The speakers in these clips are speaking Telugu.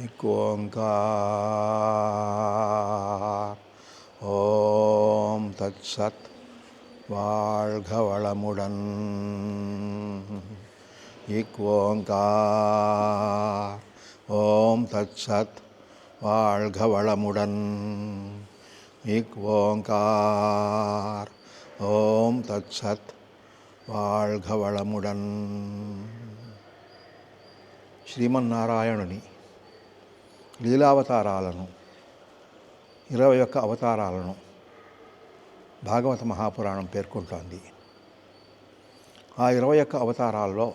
एक ஓங்கார் ஓம் தத் சத் வாழ்க வளமுடன் இக் ஓங்கார் ஓம் தத் சத் வாழ்க வளமுடன் இக் ஓம் தத் சத் வாழ்க வளமுடன் ஸ்ரீமன் நாராயணனி. లీలావతారాలను ఇరవై ఒక్క అవతారాలను భాగవత మహాపురాణం పేర్కొంటోంది. ఆ ఇరవై ఒక్క అవతారాల్లో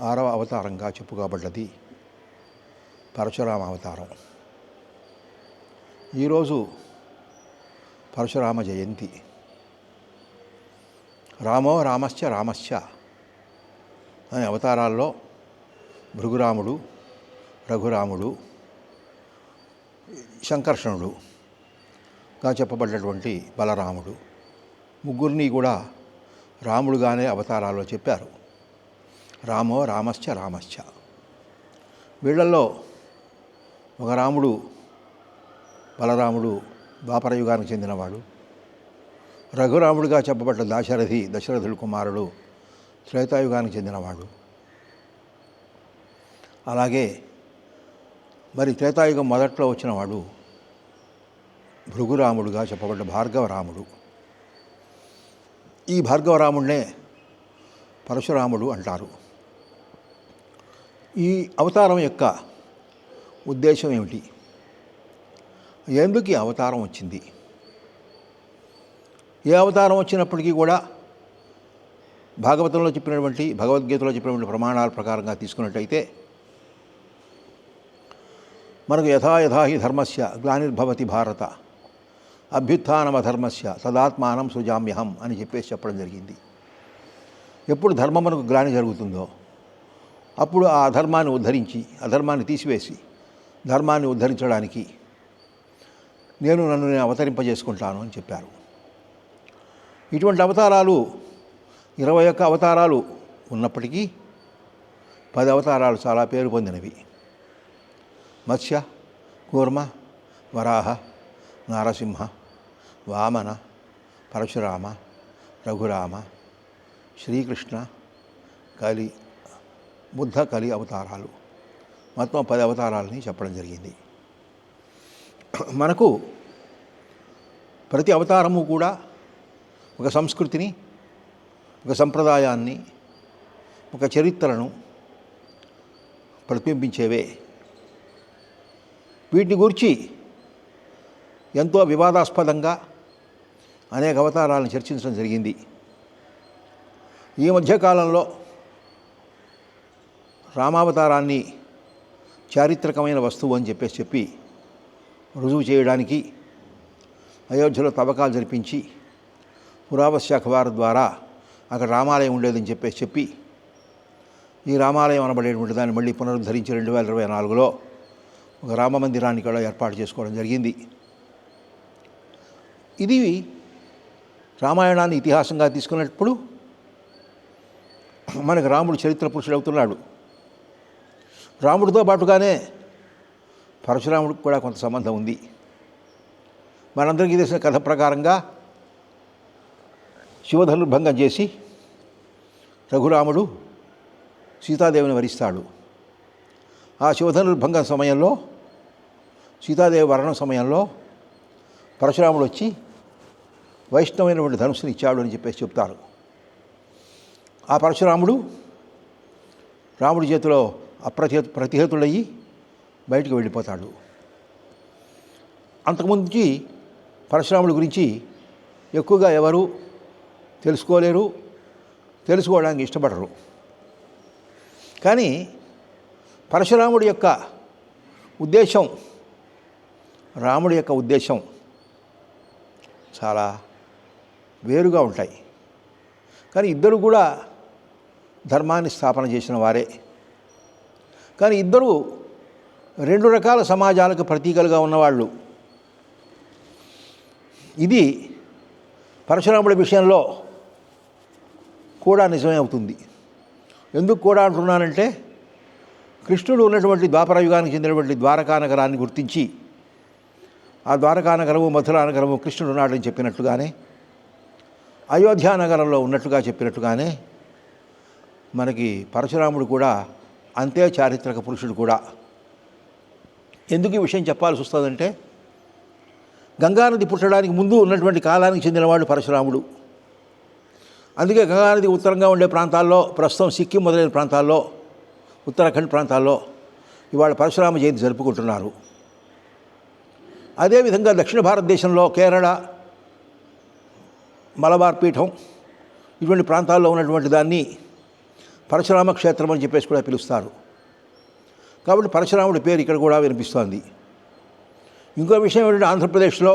ఆరవ అవతారంగా చెప్పుకోబడ్డది పరశురామ అవతారం. ఈరోజు పరశురామ జయంతి. రామో రామశ్చ రామశ్చ అనే అవతారాల్లో భృగురాముడు రఘురాముడు శంకర్షణుడుగా చెప్పబడ్డటువంటి బలరాముడు. ముగ్గురిని కూడా రాముడుగానే అవతారాల్లో చెప్పారు. రామో రామశ్చ రామశ్చ. వీళ్ళల్లో ఒక రాముడు బలరాముడు ద్వాపరయుగానికి చెందినవాడు. రఘురాముడిగా చెప్పబడ్డ దాశరథి దశరథుడి కుమారుడు శ్వేతాయుగానికి చెందినవాడు. అలాగే మరి త్రేతాయుగం మొదట్లో వచ్చిన వాడు భృగురాముడుగా చెప్పబడ్డ భార్గవరాముడు. ఈ భార్గవరాముడినే పరశురాముడు అంటారు. ఈ అవతారం యొక్క ఉద్దేశం ఏమిటి? ఎందుకు ఈ అవతారం వచ్చింది? ఏ అవతారం వచ్చినప్పటికీ కూడా భాగవతంలో చెప్పినటువంటి భగవద్గీతలో చెప్పినటువంటి ప్రమాణాల ప్రకారంగా తీసుకున్నట్టయితే మనకు యథా హి ధర్మస్య గ్లానిర్భవతి భారత. అభ్యుత్నమధర్మస్య సదాత్మానం సుజామ్యహం అని చెప్పేసి చెప్పడం జరిగింది. ఎప్పుడు ధర్మం మనకు గ్లాని జరుగుతుందో అప్పుడు ఆ అధర్మాన్ని ఉద్ధరించి అధర్మాన్ని తీసివేసి ధర్మాన్ని ఉద్ధరించడానికి నేను నన్ను నేను అవతరింపజేసుకుంటాను అని చెప్పారు. ఇటువంటి అవతారాలు ఇరవై ఒక్క అవతారాలు ఉన్నప్పటికీ పది అవతారాలు చాలా పేరు పొందినవి. మత్స్య కూర్మ వరాహ నారసింహ వామన పరశురామ రఘురామ శ్రీకృష్ణ కలి బుద్ధ కలి అవతారాలు. మొత్తం పది అవతారాలని చెప్పడం జరిగింది. మనకు ప్రతి అవతారము కూడా ఒక సంస్కృతిని ఒక సంప్రదాయాన్ని ఒక చరిత్రను ప్రతిబింబించేవే. వీటిని గురించి ఎంతో వివాదాస్పదంగా అనేక అవతారాలను చర్చించడం జరిగింది. ఈ మధ్యకాలంలో రామావతారాన్ని చారిత్రకమైన వస్తువు అని చెప్పేసి చెప్పి రుజువు చేయడానికి అయోధ్యలో తవ్వకాలు జరిపించి పురావశాఖ వారి ద్వారా అక్కడ రామాలయం ఉండేదని చెప్పేసి చెప్పి ఈ రామాలయం అనబడేటువంటి దాన్ని మళ్ళీ పునరుద్ధరించి రెండు వేల ఇరవై నాలుగులో. ఒక రామ మందిరాన్ని కూడా ఏర్పాటు చేసుకోవడం జరిగింది. ఇది రామాయణాన్ని ఇతిహాసంగా తీసుకున్నప్పుడు మనకు రాముడు చరిత్ర పురుషుడు అవుతున్నాడు రాముడితో పాటుగానే పరశురాముడికి కూడా కొంత సంబంధం ఉంది. మనందరికీ తెలిసిన కథ ప్రకారంగా శివధనుర్భంగం చేసి రఘురాముడు సీతాదేవిని వరిస్తాడు. ఆ శివధనుర్భంగం సమయంలో సీతాదేవి వరణం సమయంలో పరశురాముడు వచ్చి వైష్ణవమైనటువంటి ధనుసుని ఇచ్చాడు అని చెప్పేసి చెప్తారు. ఆ పరశురాముడు రాముడి చేతిలో అప్రతి ప్రతిహతుడయ్యి బయటికి వెళ్ళిపోతాడు. అంతకుముందు నుంచి పరశురాముడి గురించి ఎక్కువగా ఎవరు తెలుసుకోలేరు తెలుసుకోవడానికి ఇష్టపడరు. కానీ పరశురాముడి యొక్క ఉద్దేశం రాముడి యొక్క ఉద్దేశం చాలా వేరుగా ఉంటాయి. కానీ ఇద్దరు కూడా ధర్మాన్ని స్థాపన చేసిన వారే. కానీ ఇద్దరు రెండు రకాల సమాజాలకు ప్రతీకలుగా ఉన్నవాళ్ళు. ఇది పరశురాముడి విషయంలో కూడా నిజమే అవుతుంది. ఎందుకు కూడా అంటున్నానంటే కృష్ణుడు ఉన్నటువంటి ద్వాపరయుగానికి చెందినటువంటి ద్వారకా నగరాన్ని గుర్తించి ఆ ద్వారకానగరము మథురానగరము కృష్ణుడు ఉన్నాడని చెప్పినట్లుగానే అయోధ్య నగరంలో ఉన్నట్లుగా చెప్పినట్టుగానే మనకి పరశురాముడు కూడా అంతే చారిత్రక పురుషుడు కూడా. ఎందుకు ఈ విషయం చెప్పాల్సి వస్తుందంటే గంగానది పుట్టడానికి ముందు ఉన్నటువంటి కాలానికి చెందినవాడు పరశురాముడు. అందుకే గంగానది ఉత్తరంగా ఉండే ప్రాంతాల్లో ప్రస్తుతం సిక్కిం మొదలైన ప్రాంతాల్లో ఉత్తరాఖండ్ ప్రాంతాల్లో ఇవాళ పరశురామ జయంతి జరుపుకుంటున్నారు. అదేవిధంగా దక్షిణ భారతదేశంలో కేరళ మలబార్ పీఠం ఇటువంటి ప్రాంతాల్లో ఉన్నటువంటి దాన్ని పరశురామ క్షేత్రం అని చెప్పేసి కూడా పిలుస్తారు. కాబట్టి పరశురాముడి పేరు ఇక్కడ కూడా వినిపిస్తోంది. ఇంకో విషయం ఏంటంటే ఆంధ్రప్రదేశ్లో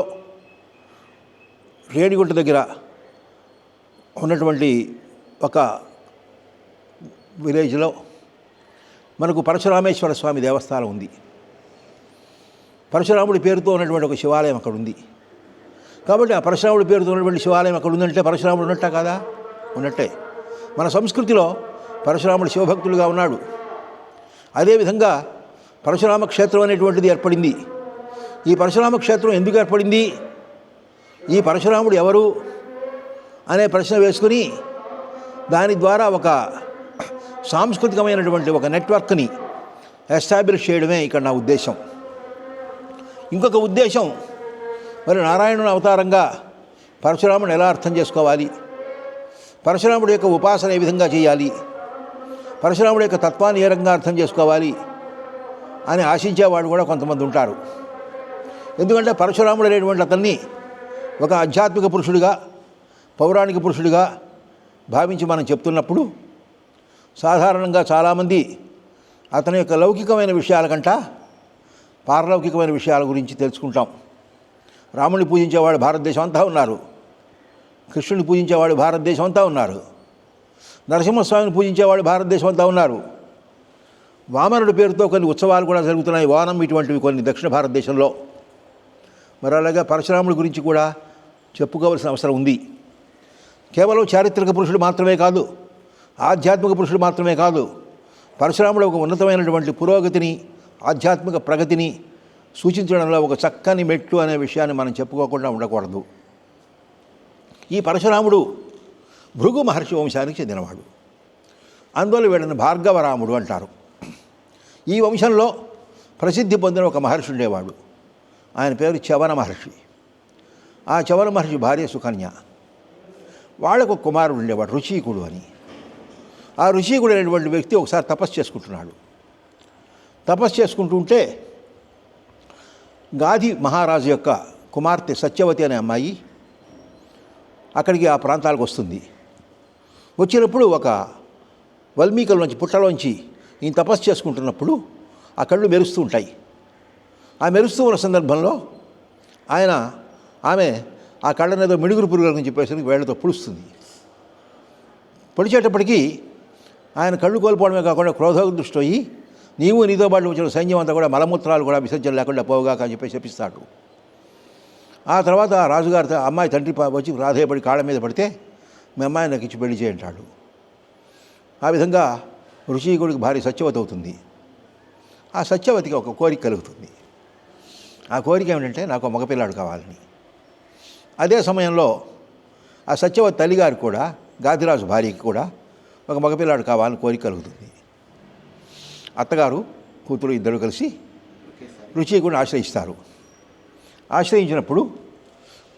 రేణిగుంట దగ్గర ఉన్నటువంటి ఒక విలేజ్లో మనకు పరశురామేశ్వర స్వామి దేవస్థానం ఉంది. పరశురాముడి పేరుతో ఉన్నటువంటి ఒక శివాలయం అక్కడ ఉంది. కాబట్టి ఆ పరశురాముడి పేరుతో ఉన్నటువంటి శివాలయం అక్కడ ఉందంటే పరశురాముడు ఉన్నట్ట కదా? ఉన్నట్టే. మన సంస్కృతిలో పరశురాముడు శివభక్తులుగా ఉన్నాడు. అదేవిధంగా పరశురామ క్షేత్రం అనేటువంటిది ఏర్పడింది. ఈ పరశురామ క్షేత్రం ఎందుకు ఏర్పడింది? ఈ పరశురాముడు ఎవరు? అనే ప్రశ్న వేసుకుని దాని ద్వారా ఒక సాంస్కృతికమైనటువంటి ఒక నెట్వర్క్ని ఎస్టాబ్లిష్ చేయడమే ఇక్కడ నా ఉద్దేశం. ఇంకొక ఉద్దేశం. మరి నారాయణుని అవతారంగా పరశురాముడు ఎలా అర్థం చేసుకోవాలి? పరశురాముడి యొక్క ఉపాసన ఏ విధంగా చేయాలి? పరశురాముడి యొక్క తత్వాన్ని ఏ రకంగా అర్థం చేసుకోవాలి? అని ఆశించేవాడు కూడా కొంతమంది ఉంటారు. ఎందుకంటే పరశురాముడు అనేటువంటి అతన్ని ఒక ఆధ్యాత్మిక పురుషుడిగా పౌరాణిక పురుషుడిగా భావించి మనం చెప్తున్నప్పుడు సాధారణంగా చాలామంది అతని యొక్క లౌకికమైన విషయాల కంట పారలౌకికమైన విషయాల గురించి తెలుసుకుంటాం. రాముని పూజించేవాడు భారతదేశం అంతా ఉన్నారు. కృష్ణుని పూజించేవాడు భారతదేశం అంతా ఉన్నారు. నరసింహస్వామిని పూజించేవాడు భారతదేశం అంతా ఉన్నారు. వామనుడి పేరుతో కొన్ని ఉత్సవాలు కూడా జరుగుతున్నాయి. వానం ఇటువంటివి కొన్ని దక్షిణ భారతదేశంలో. మరి అలాగే పరశురాముడి గురించి కూడా చెప్పుకోవాల్సిన అవసరం ఉంది. కేవలం చారిత్రక పురుషుడు మాత్రమే కాదు ఆధ్యాత్మిక పురుషుడు మాత్రమే కాదు పరశురాముడు ఒక ఉన్నతమైనటువంటి పురోగతిని ఆధ్యాత్మిక ప్రగతిని సూచించడంలో ఒక చక్కని మెట్లు అనే విషయాన్ని మనం చెప్పుకోకుండా ఉండకూడదు. ఈ పరశురాముడు భృగు మహర్షి వంశానికి చెందినవాడు. అందువల్ల వీళ్ళని భార్గవరాముడు అంటారు. ఈ వంశంలో ప్రసిద్ధి పొందిన ఒక మహర్షి ఉండేవాడు. ఆయన పేరు చవన మహర్షి. ఆ చవన మహర్షి భార్య సుకన్య. వాళ్ళకు కుమారుడు ఉండేవాడు రుచీకుడు అని. ఆ రుచీకుడు అనేటువంటి వ్యక్తి ఒకసారి తపస్సు చేసుకుంటున్నాడు. తపస్సు చేసుకుంటూ ఉంటే గాది మహారాజు యొక్క కుమార్తె సత్యవతి అనే అమ్మాయి అక్కడికి ఆ ప్రాంతాలకు వస్తుంది. వచ్చినప్పుడు ఒక వల్మీకల్లోంచి పుట్టలోంచి ఈయన తపస్సు చేసుకుంటున్నప్పుడు ఆ కళ్ళు మెరుస్తూ ఉంటాయి. ఆ మెరుస్తూ ఉన్న సందర్భంలో ఆయన ఆమె ఆ కళ్ళని ఏదో మిడుగురు పురుగులని చెప్పేసరికి వేళ్ళతో పుడుస్తుంది. పొడిచేటప్పటికీ ఆయన కళ్ళు కోల్పోవడమే కాకుండా క్రోధోదృష్టి అయ్యి నీవు నీతో పాటు వచ్చిన సైన్యం అంతా కూడా మలమూత్రాలు కూడా విసర్జన లేకుండా పోవుగాక అని చెప్పి చెప్పిస్తాడు. ఆ తర్వాత ఆ రాజుగారి అమ్మాయి తండ్రి వచ్చి రాధేయపడి కాళ్ళ మీద పడితే మీ అమ్మాయి నాకు ఇచ్చి పెళ్ళి చేయంటాడు ఆ విధంగా ఋషికుడికి భార్య సత్యవతి అవుతుంది. ఆ సత్యవతికి ఒక కోరిక కలుగుతుంది. ఆ కోరిక ఏమిటంటే నాకు మగపిల్లాడు కావాలని. అదే సమయంలో ఆ సత్యవతి తల్లిగారు కూడా గాదిరాజు భార్యకి కూడా ఒక మగపిల్లాడు కావాలని కోరిక కలుగుతుంది. అత్తగారు కూతురు ఇద్దరు కలిసి రుచికుడిని ఆశ్రయిస్తారు. ఆశ్రయించినప్పుడు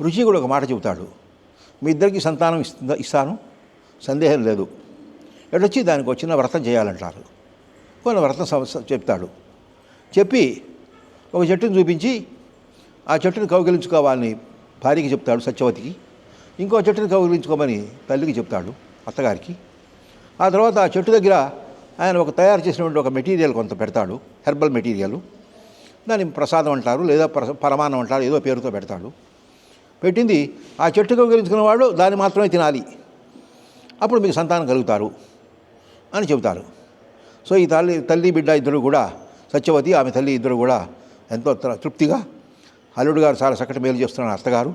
రుచికుడు ఒక మాట చెబుతాడు. మీ ఇద్దరికి సంతానం ఇస్తుందా ఇస్తాను సందేహం లేదు. ఎడొచ్చి దానికి వచ్చిన వ్రతం చేయాలంటారు. కొన్ని వ్రతం సమ- చెప్తాడు. చెప్పి ఒక చెట్టును చూపించి ఆ చెట్టును కౌగిలించుకోవాలని భార్యకి చెప్తాడు సత్యవతికి. ఇంకో చెట్టును కౌగిలించుకోమని తల్లికి చెప్తాడు అత్తగారికి. ఆ తర్వాత ఆ చెట్టు దగ్గర ఆయన ఒక తయారు చేసినటువంటి ఒక మెటీరియల్ కొంత పెడతాడు హెర్బల్ మెటీరియల్. దాన్ని ప్రసాదం అంటారు లేదా ప్రస- పరమాన్నం అంటారు ఏదో పేరుతో పెడతాడు. పెట్టింది ఆ చెట్టుకు గెలుచుకున్న వాడు దాన్ని మాత్రమే తినాలి. అప్పుడు మీకు సంతానం కలుగుతారు అని చెబుతారు. సో ఈ తల్లి తల్లి బిడ్డ ఇద్దరు కూడా సత్యవతి ఆమె తల్లి ఇద్దరు కూడా ఎంతో తృప్తిగా అల్లుడు గారు చాలా చక్కటి మేలు చేస్తున్నాడు అత్తగారు.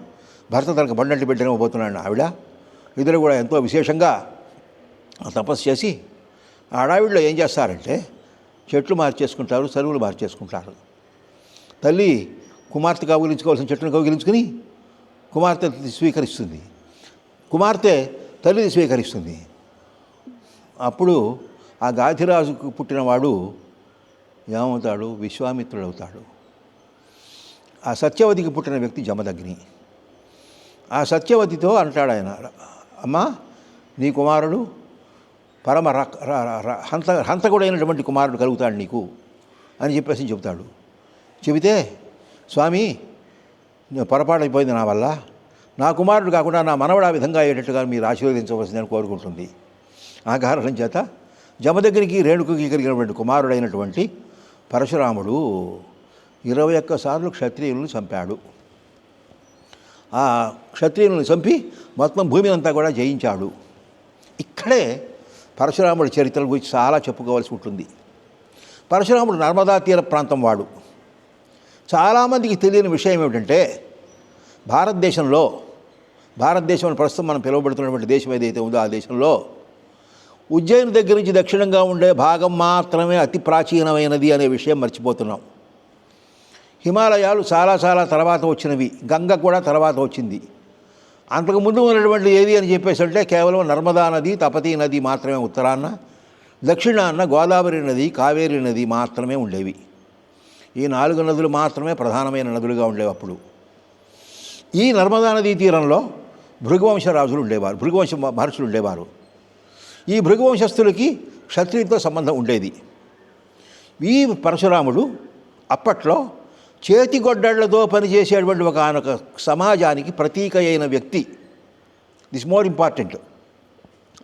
భర్త తనకు బండంటి బిడ్డను పోతున్నాడు ఆవిడ. ఇద్దరు కూడా ఎంతో విశేషంగా తపస్సు చేసి ఆ హడావిడిలో ఏం చేస్తారంటే చెట్లు మార్చేసుకుంటారు సరువులు మార్చేసుకుంటారు. తల్లి కుమార్తె కౌగిలించుకోవాల్సిన చెట్టును కౌగిలించుకుని కుమార్తె స్వీకరిస్తుంది. కుమార్తె తల్లిని స్వీకరిస్తుంది. అప్పుడు ఆ గాధిరాజుకు పుట్టినవాడు ఏమవుతాడు? విశ్వామిత్రుడు అవుతాడు ఆ సత్యవతికి పుట్టిన వ్యక్తి జమదగ్ని. ఆ సత్యవతితో అంటాడు ఆయన అమ్మా నీ కుమారుడు పరమ ర హంత హంతకుడైనటువంటి కుమారుడు కలుగుతాడు నీకు అని చెప్పేసి చెబుతాడు. చెబితే స్వామి పొరపాటైపోయింది నా వల్ల. నా కుమారుడు కాకుండా నా మనవడు ఆ విధంగా అయ్యేటట్టుగా మీరు ఆశీర్వదించవలసిందని కోరుకుంటుంది. ఆ కారణం చేత జమ దగ్గరికి రేణుకకి కలిగినటువంటి కుమారుడైనటువంటి పరశురాముడు ఇరవై ఒక్క సార్లు క్షత్రియులను చంపాడు. ఆ క్షత్రియులను చంపి మొత్తం భూమిని అంతా కూడా జయించాడు. ఇక్కడే పరశురాముడి చరిత్ర గురించి చాలా చెప్పుకోవాల్సి ఉంటుంది. పరశురాముడు నర్మదా తీర ప్రాంతం వాడు. చాలామందికి తెలియని విషయం ఏమిటంటే భారతదేశంలో భారతదేశం ప్రస్తుతం మనం పిలువబడుతున్నటువంటి దేశం ఏదైతే ఉందో ఆ దేశంలో ఉజ్జయిని దగ్గర నుంచి దక్షిణంగా ఉండే భాగం మాత్రమే అతి ప్రాచీనమైనది అనే విషయం మర్చిపోతున్నాం. హిమాలయాలు చాలా చాలా తర్వాత వచ్చినవి. గంగ కూడా తర్వాత వచ్చింది. అంతకు ముందు ఉన్నటువంటి ఏది అని చెప్పేసి అంటే కేవలం నర్మదా నది తపతీ నది మాత్రమే ఉత్తరాన దక్షిణాన గోదావరి నది కావేరి నది మాత్రమే ఉండేవి. ఈ నాలుగు నదులు మాత్రమే ప్రధానమైన నదులుగా ఉండేవి అప్పుడు. ఈ నర్మదా నదీ తీరంలో భృగువంశ రాజులు ఉండేవారు భృగువంశ మహర్షులు ఉండేవారు. ఈ భృగువంశస్థులకి క్షత్రియులతో సంబంధం ఉండేది. ఈ పరశురాముడు అప్పట్లో చేతిగొడ్డళ్ళతో పనిచేసేటువంటి ఒక ఆనొక సమాజానికి ప్రతీక అయిన వ్యక్తి. దిస్ మోర్ ఇంపార్టెంట్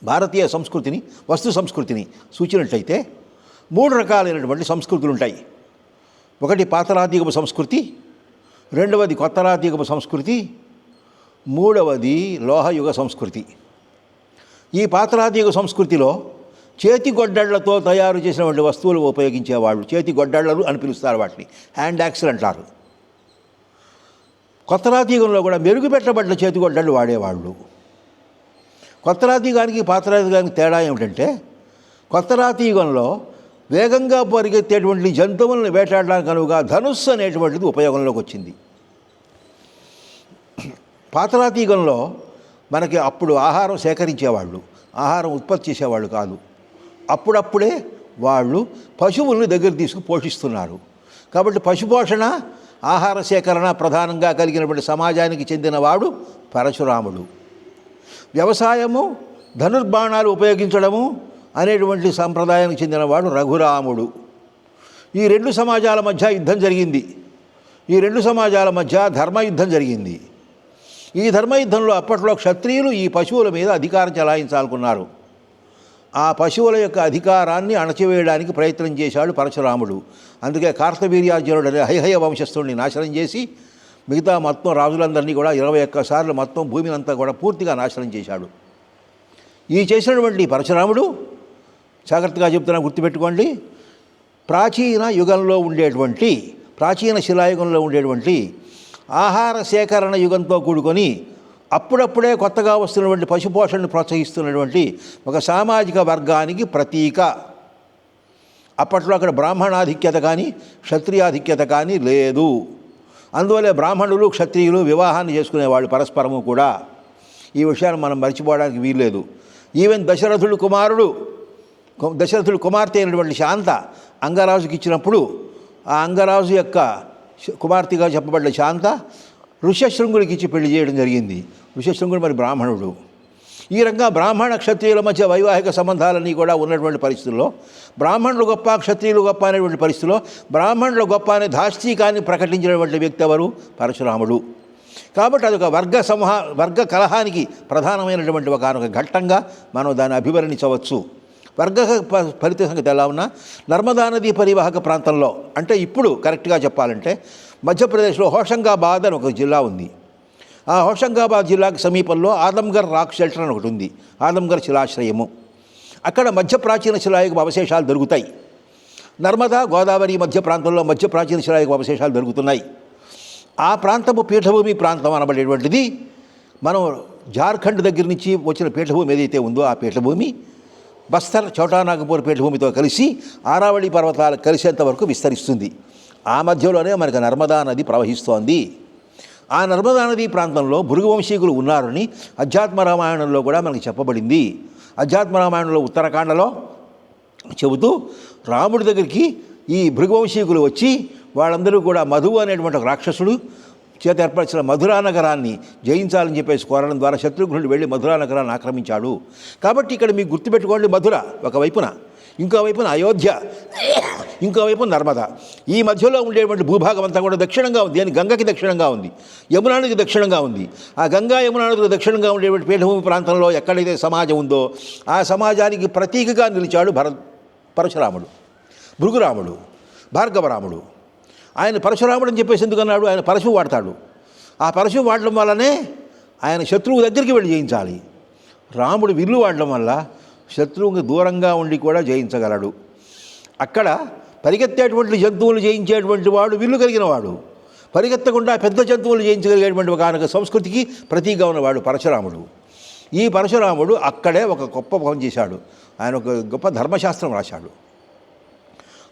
భారతీయ సంస్కృతిని వస్తు సంస్కృతిని సూచినట్లయితే మూడు రకాలైనటువంటి సంస్కృతులు ఉంటాయి ఒకటి పాతరాతీయపు సంస్కృతి రెండవది కొత్తరాతీయపు సంస్కృతి మూడవది లోహయుగ సంస్కృతి. ఈ పాతరాతీయ సంస్కృతిలో చేతి గొడ్డళ్ళతో తయారు చేసినటువంటి వస్తువులు ఉపయోగించేవాళ్ళు. చేతి గొడ్డళ్ళు అని పిలుస్తారు వాటిని. హ్యాండ్ యాక్సల్ అంటారు. కొత్త రాతీగంలో కూడా మెరుగుపెట్టబడ్డ చేతి గొడ్డళ్ళు వాడేవాళ్ళు. కొత్త రాతీగానికి పాత తేడా ఏమిటంటే కొత్త రాతీయుగంలో వేగంగా పరిగెత్తేటువంటి జంతువులను వేటాడడానికి అనువుగా ధనుస్సు అనేటువంటిది ఉపయోగంలోకి వచ్చింది. పాతరాతీయుగంలో మనకి అప్పుడు ఆహారం సేకరించేవాళ్ళు. ఆహారం ఉత్పత్తి చేసేవాళ్ళు కాదు. అప్పుడప్పుడే వాళ్ళు పశువులను దగ్గర తీసుకు పోషిస్తున్నారు. కాబట్టి పశుపోషణ ఆహార సేకరణ ప్రధానంగా కలిగినటువంటి సమాజానికి చెందినవాడు పరశురాముడు. వ్యవసాయము ధనుర్బాణాలు ఉపయోగించడము అనేటువంటి సంప్రదాయానికి చెందినవాడు రఘురాముడు. ఈ రెండు సమాజాల మధ్య యుద్ధం జరిగింది. ఈ రెండు సమాజాల మధ్య ధర్మయుద్ధం జరిగింది. ఈ ధర్మయుద్ధంలో అప్పట్లో క్షత్రియులు ఈ పశువుల మీద అధికారం చెలాయించాలనుకున్నారు. ఆ పశువుల యొక్క అధికారాన్ని అణచివేయడానికి ప్రయత్నం చేశాడు పరశురాముడు. అందుకే కార్తవీర్యార్జునుడు అనే హైహయ వంశస్థుడిని నాశనం చేసి మిగతా మొత్తం రాజులందరినీ కూడా ఇరవై ఒక్కసార్లు మొత్తం భూమిని అంతా కూడా పూర్తిగా నాశనం చేశాడు. ఈ చేసినటువంటి పరశురాముడు జాగ్రత్తగా చెప్తున్నా గుర్తుపెట్టుకోండి ప్రాచీన యుగంలో ఉండేటువంటి ప్రాచీన శిలాయుగంలో ఉండేటువంటి ఆహార సేకరణ యుగంతో కూడుకొని అప్పుడప్పుడే కొత్తగా వస్తున్నటువంటి పశుపోషణను ప్రోత్సహిస్తున్నటువంటి ఒక సామాజిక వర్గానికి ప్రతీక. అప్పట్లో అక్కడ బ్రాహ్మణాధిక్యత కానీ క్షత్రియాధిక్యత కానీ లేదు. అందువల్లే బ్రాహ్మణులు క్షత్రియులు వివాహాన్ని చేసుకునేవాళ్ళు పరస్పరము కూడా. ఈ విషయాన్ని మనం మర్చిపోవడానికి వీల్లేదు. ఈవెన్ దశరథుడు కుమారుడు దశరథుడు కుమార్తె అయినటువంటి శాంత అంగరాజుకి ఇచ్చినప్పుడు ఆ అంగరాజు యొక్క కుమార్తెగా చెప్పబడ్డ శాంత ఋష్యశృంగుడికి ఇచ్చి పెళ్ళి చేయడం జరిగింది. ఋష్యశృంగుడు మరి బ్రాహ్మణుడు. ఈ రకంగా బ్రాహ్మణ క్షత్రియుల మధ్య వైవాహిక సంబంధాలన్నీ కూడా ఉన్నటువంటి పరిస్థితుల్లో బ్రాహ్మణులు గొప్ప క్షత్రియులు గొప్ప అనేటువంటి పరిస్థితుల్లో బ్రాహ్మణులు గొప్ప అనే దాష్టీకాన్ని ప్రకటించినటువంటి వ్యక్తి ఎవరు? పరశురాముడు. కాబట్టి అదొక వర్గ సమూహ వర్గ కలహానికి ప్రధానమైనటువంటి ఒక ఘట్టంగా మనం దాన్ని అభివర్ణించవచ్చు. వర్గ ప- ఫలిత సంగతి ఎలా ఉన్నా నర్మదా నదీ పరివాహక ప్రాంతంలో అంటే ఇప్పుడు కరెక్ట్గా చెప్పాలంటే మధ్యప్రదేశ్లో హోషంగాబాద్ అని ఒక జిల్లా ఉంది. ఆ హోషంగాబాద్ జిల్లాకు సమీపంలో ఆదంగర్ రాక్ షెల్టర్ అని ఒకటి ఉంది. ఆదంగర్ శిలాశ్రయము. అక్కడ మధ్య ప్రాచీన శిలాయుగ అవశేషాలు దొరుకుతాయి. నర్మదా గోదావరి మధ్య ప్రాంతంలో మధ్య ప్రాచీన శిలాయుగ అవశేషాలు దొరుకుతున్నాయి. ఆ ప్రాంతము పీఠభూమి ప్రాంతం అనబడేటువంటిది. మనం జార్ఖండ్ దగ్గర నుంచి వచ్చిన పీఠభూమి ఏదైతే ఉందో ఆ పీఠభూమి బస్తర్ చౌటానాగపూర్ పీఠభూమితో కలిసి ఆరావళి పర్వతాలు కలిసేంత వరకు విస్తరిస్తుంది. ఆ మధ్యలోనే మనకు నర్మదా నది ప్రవహిస్తోంది. ఆ నర్మదా నది ప్రాంతంలో భృగువంశీకులు ఉన్నారని అధ్యాత్మ రామాయణంలో కూడా మనకు చెప్పబడింది. అధ్యాత్మ రామాయణంలో ఉత్తరాఖండలో చెబుతూ రాముడి దగ్గరికి ఈ భృగువంశీకులు వచ్చి వాళ్ళందరూ కూడా మధువు అనేటువంటి ఒక రాక్షసుడు చేత ఏర్పరిచిన మధురా నగరాన్ని జయించాలని చెప్పేసి కోరడం ద్వారా శత్రుఘ్నుడు వెళ్ళి మధురా నగరాన్ని ఆక్రమించాడు. కాబట్టి ఇక్కడ మీకు గుర్తుపెట్టుకోండి మధుర ఒకవైపున ఇంకో వైపున అయోధ్య ఇంకో వైపు నర్మద. ఈ మధ్యలో ఉండేటువంటి భూభాగం అంతా కూడా దక్షిణంగా ఉంది. అని గంగకి దక్షిణంగా ఉంది. యమునా నదికి దక్షిణంగా ఉంది. ఆ గంగా యమునా నదికి దక్షిణంగా ఉండేటువంటి పీఠభూమి ప్రాంతంలో ఎక్కడైతే సమాజం ఉందో ఆ సమాజానికి ప్రతీకగా నిలిచాడు భర పరశురాముడు భృగురాముడు భార్గవరాముడు. ఆయన పరశురాముడు అని చెప్పేసి ఎందుకన్నాడు? ఆయన పరశువు వాడతాడు. ఆ పరశువు వాడడం వల్లనే ఆయన శత్రువు దగ్గరికి వెళ్ళి జయించాలి. రాముడు విల్లు వాడడం వల్ల శత్రువుకి దూరంగా ఉండి కూడా జయించగలడు. అక్కడ పరిగెత్తేటువంటి జంతువులు జయించేటువంటి వాడు విల్లు కలిగిన వాడు పరిగెత్తకుండా పెద్ద జంతువులు జయించగలిగేటువంటి ఒక ఆయన సంస్కృతికి ప్రతీగా ఉన్నవాడు పరశురాముడు. ఈ పరశురాముడు అక్కడే ఒక గొప్ప పని చేశాడు. ఆయన ఒక గొప్ప ధర్మశాస్త్రం రాశాడు.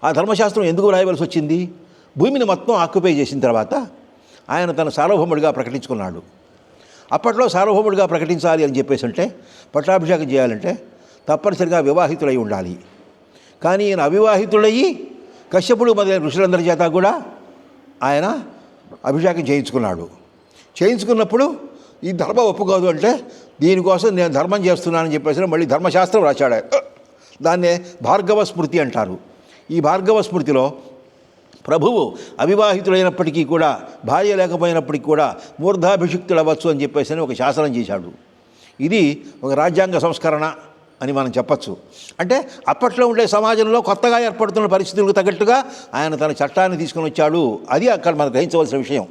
ఆ ధర్మశాస్త్రం ఎందుకు రాయవలసి వచ్చింది? భూమిని మొత్తం ఆక్యుపై చేసిన తర్వాత ఆయన తన సార్వభౌముడిగా ప్రకటించుకున్నాడు. అప్పట్లో సార్వభౌముడిగా ప్రకటించాలి అని చెప్పేసి అంటే పట్టాభిషేకం చేయాలంటే తప్పనిసరిగా వివాహితులై ఉండాలి. కానీ ఈయన అవివాహితుడయ్యి కశ్యపుడు మొదలైన ఋషులందరి చేత కూడా ఆయన అభిషేకం చేయించుకున్నాడు. చేయించుకున్నప్పుడు ఈ ధర్మం ఒప్పుకోదు అంటే దీనికోసం నేను ధర్మం చేస్తున్నానని చెప్పేసి మళ్ళీ ధర్మశాస్త్రం రాశాడు. దాన్నే భార్గవ స్మృతి అంటారు. ఈ భార్గవ స్మృతిలో ప్రభువు అవివాహితుడైనప్పటికీ కూడా భార్య లేకపోయినప్పటికీ కూడా మూర్ధాభిషిక్తుడవచ్చు అని చెప్పేసి అని ఒక శాసనం చేశాడు. ఇది ఒక రాజ్యాంగ సంస్కరణ. అని మనం చెప్పచ్చు. అంటే అప్పట్లో ఉండే సమాజంలో కొత్తగా ఏర్పడుతున్న పరిస్థితులకు తగ్గట్టుగా ఆయన తన చట్టాన్ని తీసుకొని వచ్చాడు. అది అక్కడ మనం గ్రహించవలసిన విషయం.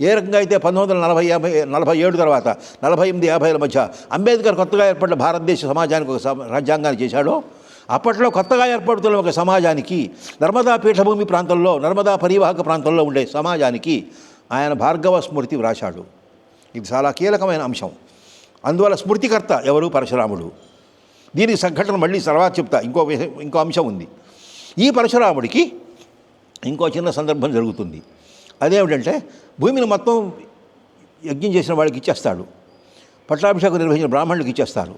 ఏ రకంగా అయితే పంతొమ్మిది వందల నలభై యాభై నలభై ఏడు తర్వాత నలభై ఎనిమిది యాభైల మధ్య అంబేద్కర్ కొత్తగా ఏర్పడిన భారతదేశ సమాజానికి ఒక రాజ్యాంగాన్ని చేశాడో అప్పట్లో కొత్తగా ఏర్పడుతున్న ఒక సమాజానికి నర్మదా పీఠభూమి ప్రాంతంలో నర్మదా పరివాహక ప్రాంతంలో ఉండే సమాజానికి ఆయన భార్గవ స్మృతి వ్రాశాడు. ఇది చాలా కీలకమైన అంశం. అందువల్ల స్మృతికర్త ఎవరు? పరశురాముడు. దీనికి సంఘటన మళ్ళీ తర్వాత చెప్తా. ఇంకో ఇంకో అంశం ఉంది. ఈ పరశురాముడికి ఇంకో చిన్న సందర్భం జరుగుతుంది. అదేమిటంటే భూమిని మొత్తం యజ్ఞం చేసిన వాళ్ళకి ఇచ్చేస్తాడు. పట్టాభిషేకం నిర్వహించిన బ్రాహ్మణులకు ఇచ్చేస్తారు.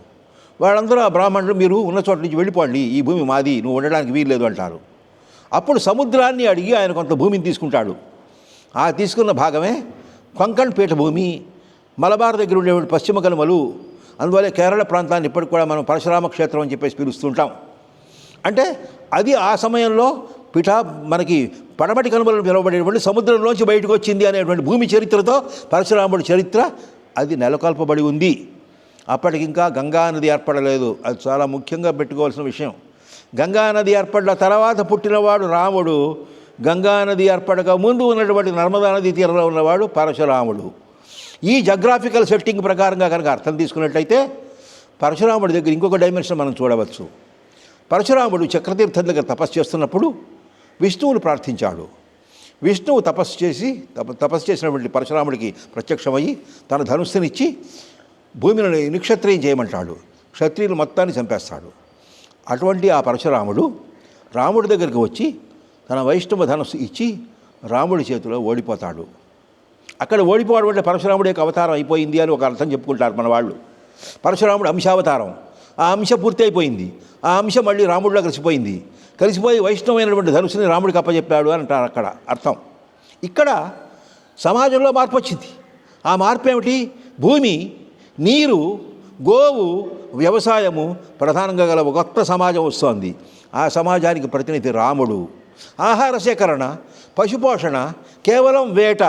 వాళ్ళందరూ ఆ బ్రాహ్మణులు మీరు ఉన్న చోట నుంచి వెళ్ళిపోండి. ఈ భూమి మాది. నువ్వు ఉండడానికి వీల్లేదు అంటారు. అప్పుడు సముద్రాన్ని అడిగి ఆయన కొంత భూమిని తీసుకుంటాడు. ఆ తీసుకున్న భాగమే కొంకణ్ పీఠభూమి మలబార్ దగ్గర ఉండేటువంటి పశ్చిమ కనుమలు అందువల్ల కేరళ ప్రాంతాన్ని ఇప్పటికి కూడా మనం పరశురామ క్షేత్రం అని చెప్పేసి పిలుస్తుంటాం. అంటే అది ఆ సమయంలో పిఠా మనకి పడమటి కనుమలను పిలువబడేటువంటి సముద్రంలోంచి బయటకు వచ్చింది అనేటువంటి భూమి చరిత్రతో పరశురాముడి చరిత్ర అది నెలకొల్పబడి ఉంది. అప్పటికింకా గంగా నది ఏర్పడలేదు. అది చాలా ముఖ్యంగా పెట్టుకోవాల్సిన విషయం. గంగా నది ఏర్పడిన తర్వాత పుట్టినవాడు రాముడు గంగా నది ఏర్పడక ముందు ఉన్నటువంటి నర్మదా నది తీరంలో ఉన్నవాడు పరశురాముడు. ఈ జగ్రాఫికల్ సెట్టింగ్ ప్రకారంగా కనుక అర్థం తీసుకున్నట్లయితే పరశురాముడి దగ్గర ఇంకొక డైమెన్షన్ మనం చూడవచ్చు. పరశురాముడు చక్రతీర్థం దగ్గర తపస్సు చేస్తున్నప్పుడు విష్ణువును ప్రార్థించాడు. విష్ణువు తపస్సు చేసి తప తపస్సు చేసినటువంటి పరశురాముడికి ప్రత్యక్షమయ్యి తన ధనుస్సునిచ్చి భూమిని నిక్షత్రియం చేయమంటాడు. క్షత్రియులు మొత్తాన్ని చంపేస్తాడు. అటువంటి ఆ పరశురాముడు రాముడి దగ్గరికి వచ్చి తన వైష్ణవ ధనుస్సు ఇచ్చి రాముడి చేతిలో ఓడిపోతాడు. అక్కడ ఓడిపోవడం అంటే పరశురాముడి యొక్క అవతారం అయిపోయింది అని ఒక అర్థం చెప్పుకుంటారు మన వాళ్ళు. పరశురాముడు అంశావతారం. ఆ అంశ పూర్తి అయిపోయింది ఆ అంశం మళ్ళీ రాముడిలో కలిసిపోయింది. కలిసిపోయి వైష్ణవమైనటువంటి ధనుసుని రాముడికి అప్పచెప్పాడు అని అంటారు అక్కడ అర్థం. ఇక్కడ సమాజంలో మార్పు వచ్చింది. ఆ మార్పు ఏమిటి? భూమి నీరు గోవు వ్యవసాయము ప్రధానంగా గల ఒక సమాజం వస్తోంది. ఆ సమాజానికి ప్రతినిధి రాముడు. ఆహార సేకరణ పశుపోషణ కేవలం వేట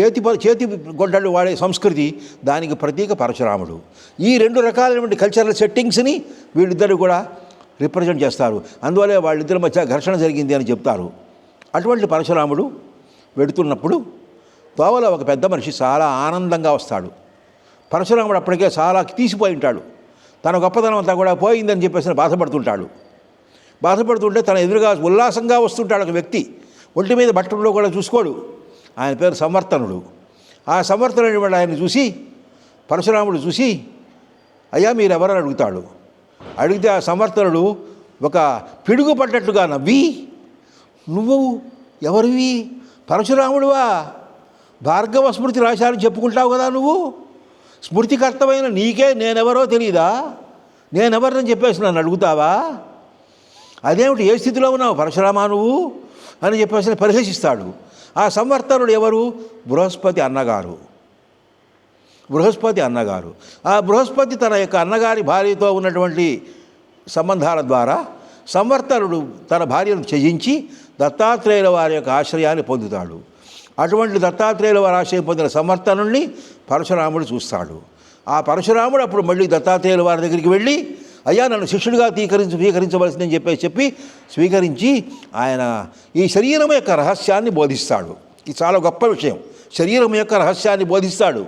చేతి ప- చేతి గొడ్డళ్ళు వాడే సంస్కృతి దానికి ప్రతీక పరశురాముడు. ఈ రెండు రకాలైనటువంటి కల్చరల్ సెట్టింగ్స్ని వీళ్ళిద్దరు కూడా రిప్రజెంట్ చేస్తారు. అందువల్లే వాళ్ళిద్దరి మధ్య ఘర్షణ జరిగింది అని చెప్తారు. అటువంటి పరశురాముడు వెడుతున్నప్పుడు తోవలో ఒక పెద్ద మనిషి చాలా ఆనందంగా వస్తాడు. పరశురాముడు అప్పటికే చాలా తీసిపోయి ఉంటాడు. తన గొప్పతనం అంతా కూడా పోయిందని చెప్పేసి బాధపడుతుంటాడు. బాధపడుతుంటే తన ఎదురుగా ఉల్లాసంగా వస్తుంటాడు ఒక వ్యక్తి. ఒంటి మీద బట్టల్లో కూడా చూసుకోడు. ఆయన పేరు సమర్థనుడు. ఆ సంవర్తనుడు ఆయన చూసి పరశురాముడు చూసి అయ్యా మీరు ఎవరని అడుగుతాడు? అడిగితే ఆ సమర్థనుడు ఒక పిడుగు పడ్డట్టుగా నవ్వి నువ్వు ఎవరివి? పరశురాముడువా? భార్గవ స్మృతి రాశారని చెప్పుకుంటావు కదా నువ్వు? స్మృతికర్తమైన నీకే నేనెవరో తెలియదా నేనెవరిని చెప్పేసి నన్ను అడుగుతావా? అదేమిటి? ఏ స్థితిలో ఉన్నావు? పరశురామా నువ్వు? అని చెప్పేసి పరిహసిస్తాడు. ఆ సంవర్తనుడు ఎవరు? బృహస్పతి అన్నగారు. బృహస్పతి అన్నగారు. ఆ బృహస్పతి తన యొక్క అన్నగారి భార్యతో ఉన్నటువంటి సంబంధాల ద్వారా సంవర్తనుడు తన భార్యను త్యజించి దత్తాత్రేయుల వారి యొక్క ఆశ్రయాన్ని పొందుతాడు. అటువంటి దత్తాత్రేయుల వారి ఆశ్రయం పొందిన సంవర్తనుణ్ణి పరశురాముడు చూస్తాడు. ఆ పరశురాముడు అప్పుడు మళ్ళీ దత్తాత్రేయుల వారి దగ్గరికి వెళ్ళి అయ్యా నన్ను శిష్యుడిగా తీకరించి స్వీకరించవలసిందని చెప్పి చెప్పి స్వీకరించి ఆయన ఈ శరీరం యొక్క రహస్యాన్ని బోధిస్తాడు. ఇది చాలా గొప్ప విషయం. శరీరం యొక్క రహస్యాన్ని బోధిస్తాడు.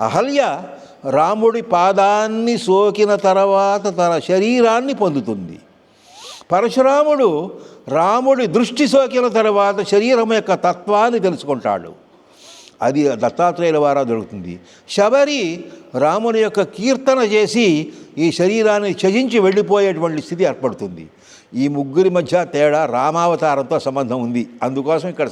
అహల్య రాముడి పాదాన్ని సోకిన తర్వాత తన శరీరాన్ని పొందుతుంది. పరశురాముడు రాముడి దృష్టి సోకిన తర్వాత శరీరం యొక్క తత్వాన్ని తెలుసుకుంటాడు. అది దత్తాత్రేయుల వారా దొరుకుతుంది. శబరి రాముని యొక్క కీర్తన చేసి ఈ శరీరాన్ని త్యజించి వెళ్ళిపోయేటువంటి స్థితి ఏర్పడుతుంది. ఈ ముగ్గురి మధ్య తేడా రామావతారంతో సంబంధం ఉంది. అందుకోసం ఇక్కడ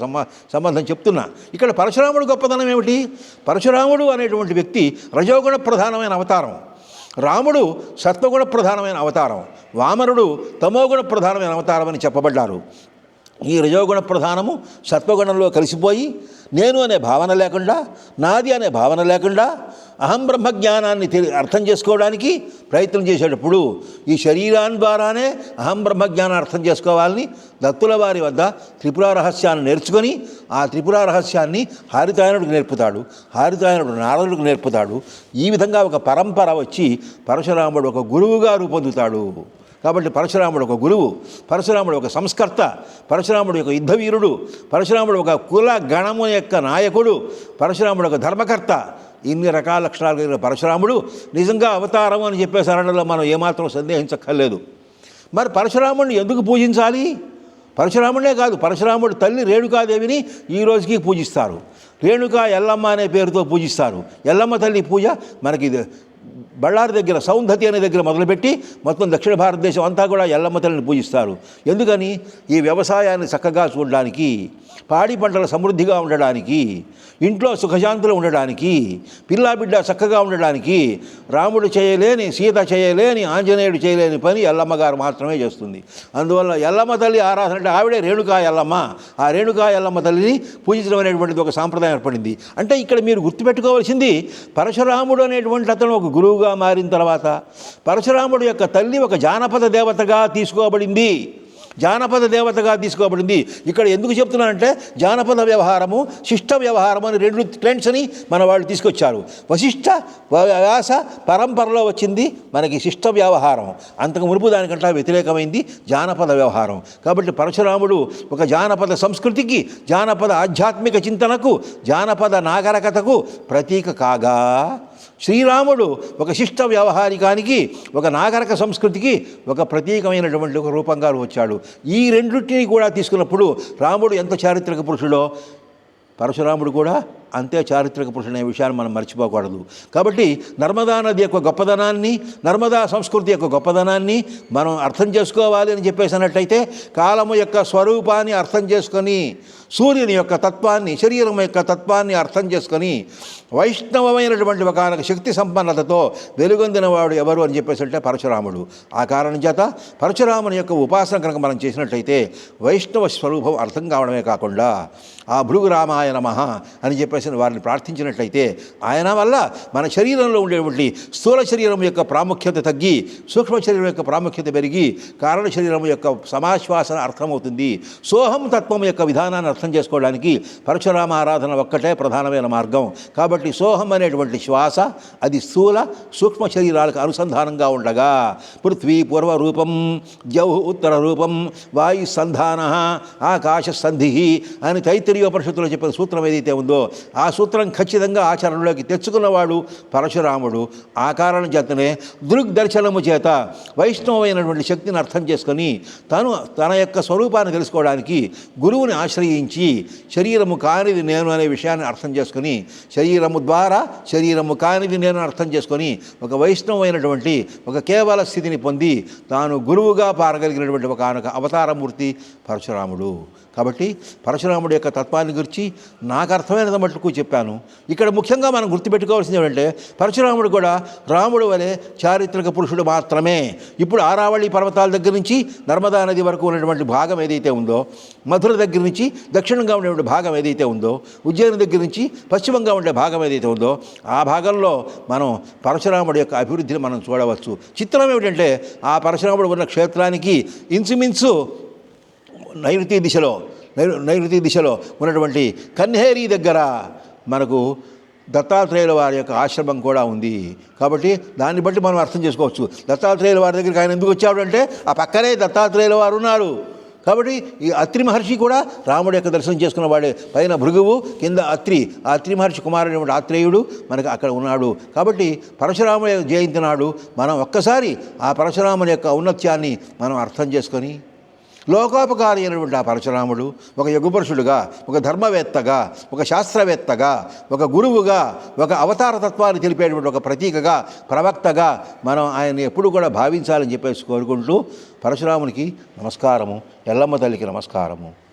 సంబంధం చెప్తున్నా. ఇక్కడ పరశురాముడు గొప్పదనం ఏమిటి? పరశురాముడు అనేటువంటి వ్యక్తి రజోగుణ ప్రధానమైన అవతారం. రాముడు సత్వగుణ ప్రధానమైన అవతారం. వామనుడు తమోగుణ ప్రధానమైన అవతారం అని చెప్పబడ్డారు. ఈ రజోగుణ ప్రధానము సత్వగుణంలో కలిసిపోయి నేను అనే భావన లేకుండా నాది అనే భావన లేకుండా అహం బ్రహ్మ జ్ఞానాన్ని తెలి అర్థం చేసుకోవడానికి ప్రయత్నం చేసేటప్పుడు ఈ శరీరాన్ని ద్వారానే అహం బ్రహ్మ జ్ఞానాన్ని అర్థం చేసుకోవాలని దత్తుల వారి వద్ద త్రిపుర రహస్యాన్ని నేర్చుకొని ఆ త్రిపుర రహస్యాన్ని హారితాయనుడికి నేర్పుతాడు. హారితాయనుడు నారదుడికి నేర్పుతాడు. ఈ విధంగా ఒక పరంపర వచ్చి పరశురాముడు ఒక గురువుగా రూపొందుతాడు. కాబట్టి పరశురాముడు ఒక గురువు పరశురాముడు ఒక సంస్కర్త పరశురాముడు ఒక యుద్ధవీరుడు పరశురాముడు ఒక కుల గణము యొక్క నాయకుడు పరశురాముడు ఒక ధర్మకర్త. ఇన్ని రకాల లక్షణాలు కలిగిన పరశురాముడు నిజంగా అవతారం అని చెప్పేసి అనడంలో మనం ఏమాత్రం సందేహించక్కర్లేదు. మరి పరశురాముడిని ఎందుకు పూజించాలి? పరశురాముడే కాదు పరశురాముడు తల్లి రేణుకాదేవిని ఈ రోజుకి పూజిస్తారు. రేణుకా ఎల్లమ్మ అనే పేరుతో పూజిస్తారు. ఎల్లమ్మ తల్లి పూజ మనకి ఇది బళ్ళారి దగ్గర సౌంధతి అనే దగ్గర మొదలుపెట్టి మొత్తం దక్షిణ భారతదేశం అంతా కూడా ఎల్లమ్మ తల్లిని పూజిస్తారు. ఎందుకని? ఈ వ్యవసాయాన్ని చక్కగా చూడడానికి పాడి పంటల సమృద్ధిగా ఉండడానికి ఇంట్లో సుఖశాంతులు ఉండడానికి పిల్లాబిడ్డ చక్కగా ఉండడానికి రాముడు చేయలేని సీత చేయలేని ఆంజనేయుడు చేయలేని పని ఎల్లమ్మ గారు మాత్రమే చేస్తుంది. అందువల్ల ఎల్లమ్మ తల్లి ఆరాధన అంటే ఆవిడే రేణుకా ఎల్లమ్మ. ఆ రేణుకా ఎల్లమ్మ తల్లిని పూజించడం అనేటువంటిది ఒక సాంప్రదాయం ఏర్పడింది. అంటే ఇక్కడ మీరు గుర్తుపెట్టుకోవాల్సింది పరశురాముడు అనేటువంటి అతను ఒక గురువుగా మారిన తర్వాత పరశురాముడు యొక్క తల్లి ఒక జానపద దేవతగా తీసుకోబడింది. జానపద దేవతగా తీసుకోబడింది. ఇక్కడ ఎందుకు చెప్తున్నానంటే జానపద వ్యవహారము శిష్ట వ్యవహారము అని రెండు ట్రెండ్స్ని మన వాళ్ళు తీసుకొచ్చారు. వశిష్ట వ్యాస పరంపరలో వచ్చింది మనకి శిష్ట వ్యవహారం. అంతకు మునుపు దానికంటే వ్యతిరేకమైంది జానపద వ్యవహారం. కాబట్టి పరశురాముడు ఒక జానపద సంస్కృతికి జానపద ఆధ్యాత్మిక చింతనకు జానపద నాగరికతకు ప్రతీక కాగా శ్రీరాముడు ఒక శిష్ట వ్యవహారికానికి ఒక నాగరిక సంస్కృతికి ఒక ప్రత్యేకమైనటువంటి ఒక రూపంగా వచ్చాడు. ఈ రెండింటిని కూడా తీసుకున్నప్పుడు రాముడు ఎంత చారిత్రక పురుషుడో? పరశురాముడు కూడా అంతే చారిత్రక పురుషుడు అనే విషయాన్ని మనం మర్చిపోకూడదు. కాబట్టి నర్మదా నది యొక్క గొప్పదనాన్ని నర్మదా సంస్కృతి యొక్క గొప్పదనాన్ని మనం అర్థం చేసుకోవాలి అని చెప్పేసినట్లయితే కాలము యొక్క స్వరూపాన్ని అర్థం చేసుకొని సూర్యుని యొక్క తత్వాన్ని శరీరం యొక్క తత్వాన్ని అర్థం చేసుకొని వైష్ణవమైనటువంటి ఒక శక్తి సంపన్నతతో వెలుగొందిన వాడు ఎవరు అని చెప్పేసి అంటే పరశురాముడు. ఆ కారణం చేత పరశురాముని యొక్క ఉపాసన కనుక మనం చేసినట్లయితే వైష్ణవ స్వరూపం అర్థం కావడమే కాకుండా ఆ భృగు రామాయ అని అని చెప్పేసిన వారిని ప్రార్థించినట్లయితే ఆయన వల్ల మన శరీరంలో ఉండేటువంటి స్థూల శరీరం యొక్క ప్రాముఖ్యత తగ్గి సూక్ష్మ శరీరం యొక్క ప్రాముఖ్యత పెరిగి కారణ శరీరం యొక్క సమాశ్వాసన అర్థమవుతుంది. సోహం తత్వం యొక్క విధానాన్ని అర్థం చేసుకోవడానికి పరశురామ ఆరాధన ఒక్కటే ప్రధానమైన మార్గం. కాబట్టి సోహం అనేటువంటి శ్వాస అది స్థూల సూక్ష్మ శరీరాలకు అనుసంధానంగా ఉండగా పృథ్వీ పూర్వ రూపం జౌ ఉత్తర రూపం వాయు సంధాన ఆకాశ సంధి అని తైత్తరీయోపనిషత్తులో చెప్పిన సూత్రం ఏదైతే ఉందో ఆ సూత్రం ఖచ్చితంగా ఆచరణలోకి తెచ్చుకున్నవాడు పరశురాముడు. ఆ కారణం చేతనే దృగ్దర్శనము చేత వైష్ణవమైనటువంటి శక్తిని అర్థం చేసుకొని తను తన యొక్క స్వరూపాన్ని తెలుసుకోవడానికి గురువుని ఆశ్రయించి శరీరము కానిది నేను అనే విషయాన్ని అర్థం చేసుకొని శరీరము ద్వారా శరీరము కానిది నేను అర్థం చేసుకొని ఒక వైష్ణవమైనటువంటి ఒక కేవల స్థితిని పొంది తాను గురువుగా పారగలిగినటువంటి ఒక ఆనొక అవతారమూర్తి పరశురాముడు. కాబట్టి పరశురాముడి యొక్క తత్వాన్ని గురించి నాకు అర్థమైనది మటుకు చెప్పాను. ఇక్కడ ముఖ్యంగా మనం గుర్తుపెట్టుకోవాల్సింది ఏంటంటే పరశురాముడు కూడా రాముడు వలె చారిత్రక పురుషుడు మాత్రమే. ఇప్పుడు ఆరావళి పర్వతాల దగ్గర నుంచి నర్మదా నది వరకు ఉన్నటువంటి భాగం ఏదైతే ఉందో మధుర దగ్గర నుంచి దక్షిణంగా ఉండేటువంటి భాగం ఏదైతే ఉందో ఉజ్జయిని దగ్గర నుంచి పశ్చిమంగా ఉండే భాగం ఏదైతే ఉందో ఆ భాగంలో మనం పరశురాముడి యొక్క అభివృద్ధిని మనం చూడవచ్చు. చిత్రం ఏమిటంటే ఆ పరశురాముడు ఉన్న క్షేత్రానికి ఇంచుమించు నైరుతి దిశలో నైరు నైరుతి దిశలో ఉన్నటువంటి కన్హేరి దగ్గర మనకు దత్తాత్రేయుల వారి యొక్క ఆశ్రమం కూడా ఉంది. కాబట్టి దాన్ని బట్టి మనం అర్థం చేసుకోవచ్చు. దత్తాత్రేయుల వారి దగ్గరికి ఆయన ఎందుకు వచ్చాడు అంటే ఆ పక్కనే దత్తాత్రేయుల వారు ఉన్నారు. కాబట్టి ఈ అత్రి మహర్షి కూడా రాముడి యొక్క దర్శనం చేసుకున్న వాడే. పైన భృగువు కింద అత్రి. ఆ అత్రి మహర్షి కుమారుడు ఆత్రేయుడు మనకు అక్కడ ఉన్నాడు. కాబట్టి పరశురాముడి జయంతి నాడు మనం ఒక్కసారి ఆ పరశురాముని యొక్క ఔన్నత్యాన్ని మనం అర్థం చేసుకొని లోకోపకారి అయినటువంటి ఆ పరశురాముడు ఒక యుగపురుషుడుగా ఒక ధర్మవేత్తగా ఒక శాస్త్రవేత్తగా ఒక గురువుగా ఒక అవతార తత్వాన్ని తెలిపేటువంటి ఒక ప్రతీకగా ప్రవక్తగా మనం ఆయన్ని ఎప్పుడు కూడా భావించాలని చెప్పేసి కోరుకుంటూ పరశురామునికి నమస్కారము ఎల్లమ్మ తల్లికి నమస్కారము.